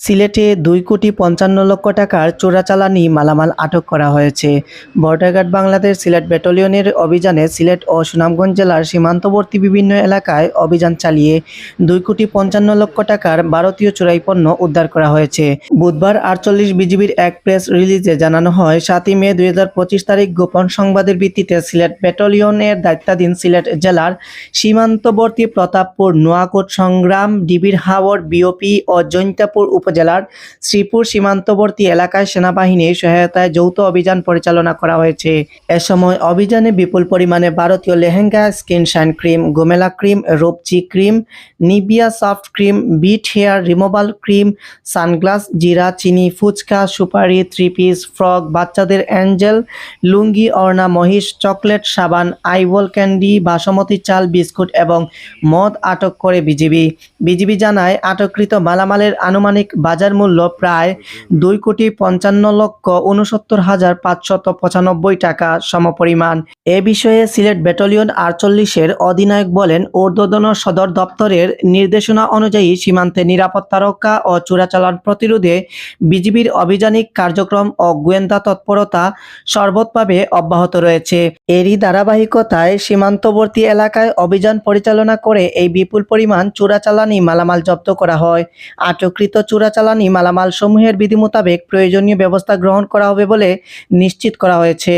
সিলেটে দুই কোটি পঞ্চান্ন লক্ষ টাকার চোরাচালানি মালামাল আটক করা হয়েছে। বর্ডার গার্ড বাংলাদেশ সিলেট ব্যাটালিয়নের অভিযানে সিলেট ও সুনামগঞ্জ জেলার সীমান্তবর্তী বিভিন্ন এলাকায় অভিযান চালিয়ে দুই কোটি পঞ্চান্ন লক্ষ টাকার ভারতীয় চোরাই পণ্য উদ্ধার করা হয়েছে। বুধবার আটচল্লিশ বিজিবির এক প্রেস রিলিজে জানানো হয়, সাতই মে দুই হাজার পঁচিশ তারিখ গোপন সংবাদের ভিত্তিতে সিলেট ব্যাটালিয়নের দায়িত্বাধীন সিলেট জেলার সীমান্তবর্তী প্রতাপপুর, নোয়াকোট সংগ্রাম, ডিবির হাওর বিওপি ও জৈন্তাপুর উপজেলার শ্রীপুর সীমান্তবর্তী এলাকায় সেনাবাহিনীর সহায়তায় যৌথ অভিযান পরিচালনা করা হয়েছে। এ সময় অভিযানে বিপুল পরিমাণে ভারতীয় লেহেঙ্গা, স্কিন শাইন ক্রিম, গোমেলা cream, রূপচি cream Nivea soft cream, Veet hair removal cream, sunglass, জিরা, চিনি, ফুচকা, সুপারি থ্রি পিস ফ্রক, বাচ্চাদের অ্যাঞ্জেল, লুঙ্গি অর্ণা মহিষ, চকলেট, সাবান আইবল ক্যান্ডি, বাসমতি চাল, বিস্কুট এবং মদ আটক করে বিজিবি। বিজিবি জানায়, আটককৃত মালামালের আনুমানিক বাজার মূল্য প্রায় দুই কোটি পঞ্চান্ন লক্ষ উনসত্তর হাজার পাঁচশত পঁচানব্বই টাকা সমপরিমাণ। এ বিষয়ে সিলেট ব্যাটালিয়ন আটচল্লিশের অধিনায়ক বলেন, ঊর্ধ্বতন সদর দপ্তরের নির্দেশনা অনুযায়ী সীমান্তে নিরাপত্তা রক্ষা ও চোরাচালান প্রতিরোধে বিজিবির অভিযানিক কার্যক্রম ও গোয়েন্দা তৎপরতা সর্বতভাবে অব্যাহত রয়েছে। এরই ধারাবাহিকতায় সীমান্তবর্তী এলাকায় অভিযান পরিচালনা করে এই বিপুল পরিমাণ চোরাচালানি মালামাল জব্দ করা হয়। আটকৃত আটককৃত চোরাচালানি মালামাল সমূহের বিধি মোতাবেক প্রয়োজনীয় ব্যবস্থা গ্রহণ করা হবে বলে নিশ্চিত করা হয়েছে।